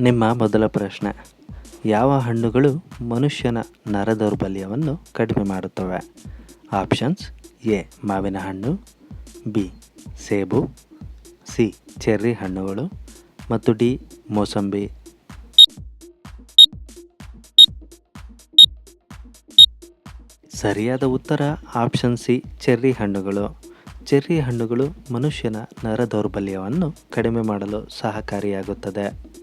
ನಿಮ್ಮ ಮೊದಲ ಪ್ರಶ್ನೆ. ಯಾವ ಹಣ್ಣುಗಳು ಮನುಷ್ಯನ ನರ ದೌರ್ಬಲ್ಯವನ್ನು ಕಡಿಮೆ ಮಾಡುತ್ತವೆ? ಆಪ್ಷನ್ಸ್ ಎ, ಮಾವಿನ ಹಣ್ಣು, ಬಿ, ಸೇಬು, ಸಿ, ಚೆರ್ರಿ ಹಣ್ಣುಗಳು, ಮತ್ತು ಡಿ, ಮೋಸಂಬಿ. ಸರಿಯಾದ ಉತ್ತರ ಆಪ್ಷನ್ ಸಿ, ಚೆರ್ರಿ ಹಣ್ಣುಗಳು. ಚೆರ್ರಿ ಹಣ್ಣುಗಳು ಮನುಷ್ಯನ ನರ ದೌರ್ಬಲ್ಯವನ್ನು ಕಡಿಮೆ ಮಾಡಲು ಸಹಕಾರಿಯಾಗುತ್ತದೆ.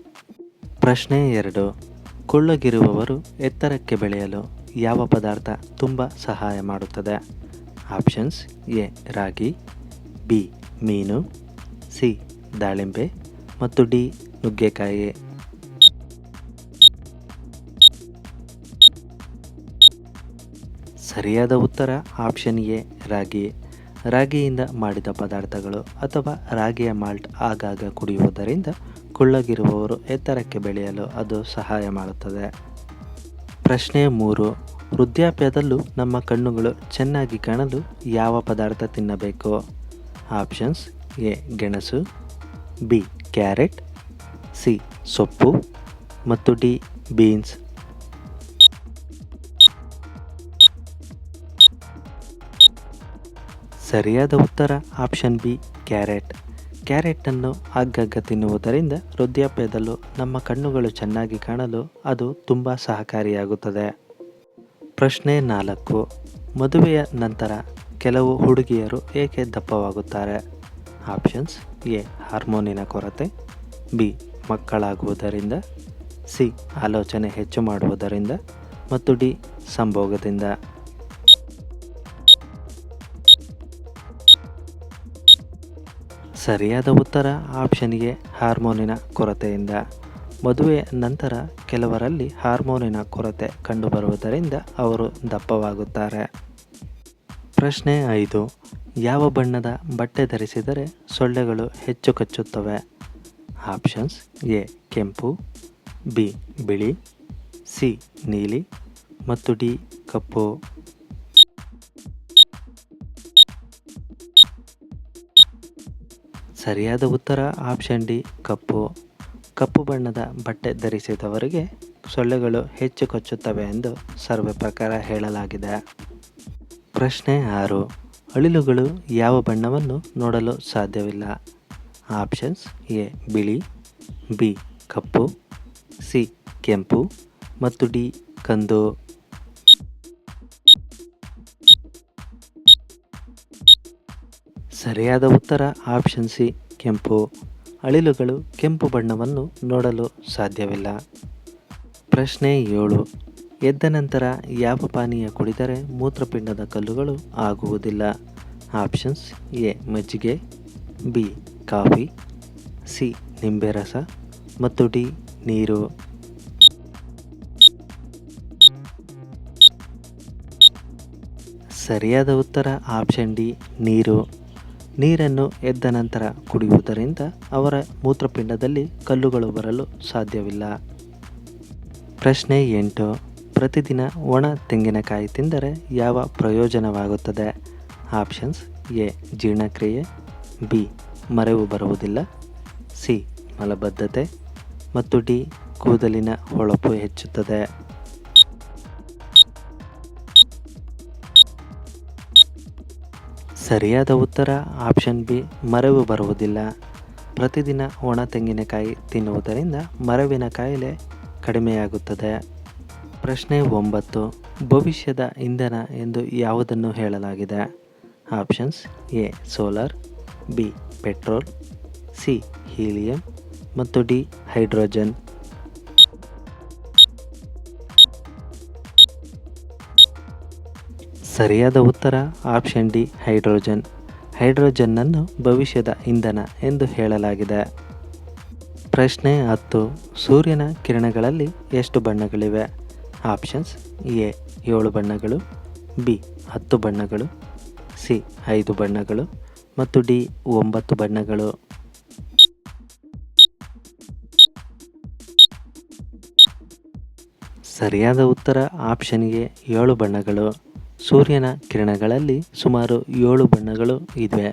ಪ್ರಶ್ನೆ ಎರಡು. ಕುಳ್ಳಗಿರುವವರು ಎತ್ತರಕ್ಕೆ ಬೆಳೆಯಲು ಯಾವ ಪದಾರ್ಥ ತುಂಬ ಸಹಾಯ ಮಾಡುತ್ತದೆ? ಆಪ್ಷನ್ಸ್ ಎ, ರಾಗಿ, ಬಿ, ಮೀನು, ಸಿ, ದಾಳಿಂಬೆ ಮತ್ತು ಡಿ, ನುಗ್ಗೆಕಾಯಿ. ಸರಿಯಾದ ಉತ್ತರ ಆಪ್ಷನ್ ಎ, ರಾಗಿ. ರಾಗಿಯಿಂದ ಮಾಡಿದ ಪದಾರ್ಥಗಳು ಅಥವಾ ರಾಗಿಯ ಮಾಲ್ಟ್ ಆಗಾಗ ಕುಡಿಯುವುದರಿಂದ ಕುಳ್ಳಗಿರುವವರು ಎತ್ತರಕ್ಕೆ ಬೆಳೆಯಲು ಅದು ಸಹಾಯ ಮಾಡುತ್ತದೆ. ಪ್ರಶ್ನೆ ಮೂರು. ವೃದ್ಧಾಪ್ಯದಲ್ಲೂ ನಮ್ಮ ಕಣ್ಣುಗಳು ಚೆನ್ನಾಗಿ ಕಾಣಲು ಯಾವ ಪದಾರ್ಥ ತಿನ್ನಬೇಕು? Options A. ಗೆಣಸು, ಬಿ. Carrot, C. ಸೊಪ್ಪು ಮತ್ತು ಡಿ. ಬೀನ್ಸ್. ಸರಿಯಾದ ಉತ್ತರ ಆಪ್ಷನ್ ಬಿ. ಕ್ಯಾರೆಟ್. ಕ್ಯಾರೆಟನ್ನು ಆಗಾಗ ತಿನ್ನುವುದರಿಂದ ವೃದ್ಧಾಪ್ಯದಲ್ಲೂ ನಮ್ಮ ಕಣ್ಣುಗಳು ಚೆನ್ನಾಗಿ ಕಾಣಲು ಅದು ತುಂಬ ಸಹಕಾರಿಯಾಗುತ್ತದೆ. ಪ್ರಶ್ನೆ ನಾಲ್ಕು. ಮದುವೆಯ ನಂತರ ಕೆಲವು ಹುಡುಗಿಯರು ಏಕೆ ದಪ್ಪವಾಗುತ್ತಾರೆ? Options A. ಹಾರ್ಮೋನಿನ ಕೊರತೆ, ಬಿ. ಮಕ್ಕಳಾಗುವುದರಿಂದ, ಸಿ. ಆಲೋಚನೆ ಹೆಚ್ಚು ಮಾಡುವುದರಿಂದ, ಮತ್ತು ಡಿ. ಸಂಭೋಗದಿಂದ. ಸರಿಯಾದ ಉತ್ತರ ಆಪ್ಷನ್ಗೆ ಹಾರ್ಮೋನಿನ ಕೊರತೆಯಿಂದ. ಮದುವೆ ನಂತರ ಕೆಲವರಲ್ಲಿ ಹಾರ್ಮೋನಿನ ಕೊರತೆ ಕಂಡುಬರುವುದರಿಂದ ಅವರು ದಪ್ಪವಾಗುತ್ತಾರೆ. ಪ್ರಶ್ನೆ ಐದು, ಯಾವ ಬಣ್ಣದ ಬಟ್ಟೆ ಧರಿಸಿದರೆ ಸೊಳ್ಳೆಗಳು ಹೆಚ್ಚು ಕಚ್ಚುತ್ತವೆ? ಆಪ್ಷನ್ಸ್ ಎ, ಕೆಂಪು, ಬಿ, ಬಿಳಿ, ಸಿ, ನೀಲಿ ಮತ್ತು ಡಿ, ಕಪ್ಪು. ಸರಿಯಾದ ಉತ್ತರ ಆಪ್ಷನ್ ಡಿ, ಕಪ್ಪು. ಕಪ್ಪು ಬಣ್ಣದ ಬಟ್ಟೆ ಧರಿಸಿದವರಿಗೆ ಸೊಳ್ಳೆಗಳು ಹೆಚ್ಚು ಕೊಚ್ಚುತ್ತವೆ ಎಂದು ಸರ್ವೆ ಪ್ರಕಾರ ಹೇಳಲಾಗಿದೆ. ಪ್ರಶ್ನೆ ಆರು, ಅಳಿಲುಗಳು ಯಾವ ಬಣ್ಣವನ್ನು ನೋಡಲು ಸಾಧ್ಯವಿಲ್ಲ? ಆಪ್ಷನ್ಸ್ ಎ, ಬಿಳಿ, ಬಿ, ಕಪ್ಪು, ಸಿ, ಕೆಂಪು ಮತ್ತು ಡಿ, ಕಂದು. ಸರಿಯಾದ ಉತ್ತರ ಆಪ್ಷನ್ ಸಿ ಕೆಂಪು. ಅಳಿಲುಗಳು ಕೆಂಪು ಬಣ್ಣವನ್ನು ನೋಡಲು ಸಾಧ್ಯವಿಲ್ಲ. ಪ್ರಶ್ನೆ ಏಳು. ಎದ್ದ ನಂತರ ಯಾವ ಪಾನೀಯ ಕುಡಿದರೆ ಮೂತ್ರಪಿಂಡದ ಕಲ್ಲುಗಳು ಆಗುವುದಿಲ್ಲ? ಆಪ್ಷನ್ಸ್ ಎ, ಮಜ್ಜಿಗೆ, ಬಿ, ಕಾಫಿ, ಸಿ, ನಿಂಬೆ ರಸ ಮತ್ತು ಡಿ, ನೀರು. ಸರಿಯಾದ ಉತ್ತರ ಆಪ್ಷನ್ ಡಿ ನೀರು. ನೀರನ್ನು ಎದ್ದ ನಂತರ ಕುಡಿಯುವುದರಿಂದ ಅವರ ಮೂತ್ರಪಿಂಡದಲ್ಲಿ ಕಲ್ಲುಗಳು ಬರಲು ಸಾಧ್ಯವಿಲ್ಲ. ಪ್ರಶ್ನೆ ಎಂಟು, ಪ್ರತಿದಿನ ಒಣ ತೆಂಗಿನಕಾಯಿ ತಿಂದರೆ ಯಾವ ಪ್ರಯೋಜನವಾಗುತ್ತದೆ? ಆಪ್ಷನ್ಸ್ ಎ, ಜೀರ್ಣಕ್ರಿಯೆ, ಬಿ, ಮರೆವು ಬರುವುದಿಲ್ಲ, ಸಿ, ಮಲಬದ್ಧತೆ, ಮತ್ತು ಡಿ, ಕೂದಲಿನ ಹೊಳಪು ಹೆಚ್ಚುತ್ತದೆ. ಸರಿಯಾದ ಉತ್ತರ? ಆಪ್ಷನ್ ಬಿ, ಮರವು ಬರುವುದಿಲ್ಲ. ಪ್ರತಿದಿನ ಒಣ ತೆಂಗಿನಕಾಯಿ ತಿನ್ನುವುದರಿಂದ ಮರವಿನ ಕಾಯಿಲೆ ಕಡಿಮೆಯಾಗುತ್ತದೆ. ಪ್ರಶ್ನೆ ಒಂಬತ್ತು, ಭವಿಷ್ಯದ ಇಂಧನ ಎಂದು ಯಾವುದನ್ನು ಹೇಳಲಾಗಿದೆ? Options A, solar, B, petrol, C, helium ಮತ್ತು ಡಿ, ಹೈಡ್ರೋಜನ್. ಸರಿಯಾದ ಉತ್ತರ? Option D, hydrogen. ಹೈಡ್ರೋಜನ್ನನ್ನು ಭವಿಷ್ಯದ ಇಂಧನ ಎಂದು ಹೇಳಲಾಗಿದೆ. ಪ್ರಶ್ನೆ ಹತ್ತು. ಸೂರ್ಯನ ಕಿರಣಗಳಲ್ಲಿ ಎಷ್ಟು ಬಣ್ಣಗಳಿವೆ? ಆಪ್ಷನ್ಸ್ ಎ, ಏಳು ಬಣ್ಣಗಳು, ಬಿ, ಹತ್ತು ಬಣ್ಣಗಳು, ಸಿ, ಐದು ಬಣ್ಣಗಳು ಮತ್ತು ಡಿ, ಒಂಬತ್ತು ಬಣ್ಣಗಳು. ಸರಿಯಾದ ಉತ್ತರ ಆಪ್ಷನ್ಗೆ ಏಳು ಬಣ್ಣಗಳು. ಸೂರ್ಯನ ಕಿರಣಗಳಲ್ಲಿ ಸುಮಾರು ಏಳು ಬಣ್ಣಗಳು ಇವೆ